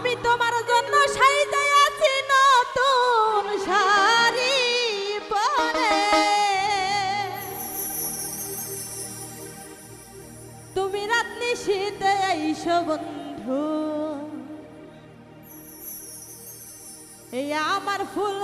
আমি তোমার জন্য সাইতে আছি নতুন শাড়ি পরে। তুমি রাত্রি শীতে আইসো বন্ধু। এই আমার ফুল